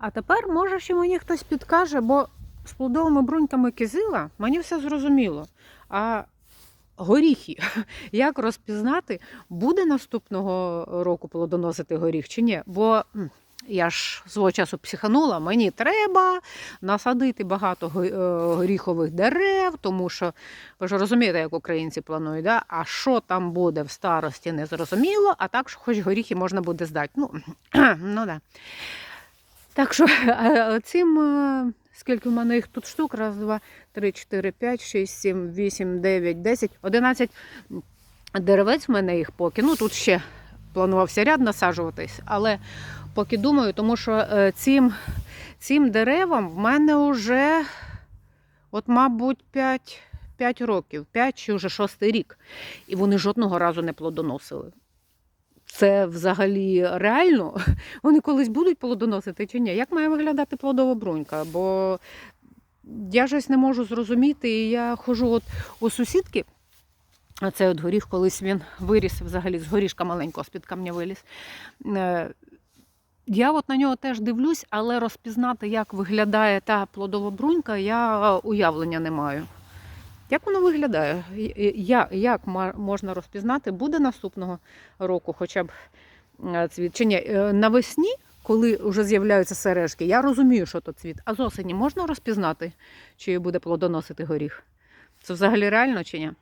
А тепер, може, ще мені хтось підкаже, бо з плодовими бруньками кизила мені все зрозуміло. А горіхи, як розпізнати, буде наступного року плодоносити горіх чи ні? Бо я ж свого часу психанула, мені треба насадити багато е, горіхових дерев, тому що ви ж розумієте, як українці планують, да? а що там буде в старості, не зрозуміло, а так, що хоч горіхи можна буде здати. Ну, ну да. Так що цим, е, скільки в мене їх тут штук? Раз, два, три, чотири, п'ять, шість, сім, вісім, дев'ять, десять, одинадцять деревець в мене їх поки. Ну тут ще планувався ряд насаджуватись, але поки думаю, тому що е, цим, цим деревам в мене вже, от, мабуть, 5, 5 років, 5 чи вже шостий рік. І вони жодного разу не плодоносили. Це взагалі реально? Вони колись будуть плодоносити чи ні? Як має виглядати плодова брунька? Бо я щось не можу зрозуміти. І я ходжу от у сусідки. А цей от горіх, колись він виріс взагалі з горішка маленького з-під камня виліз. Е, Я от на нього теж дивлюсь, але розпізнати, як виглядає та плодова брунька, я е, уявлення не маю. Як воно виглядає? Як, можна розпізнати, буде наступного року хоча б е, цвіт чи ні? Е, Навесні, коли вже з'являються сережки, я розумію, що то цвіт. А з осені можна розпізнати, чи буде плодоносити горіх? Це взагалі реально чи ні?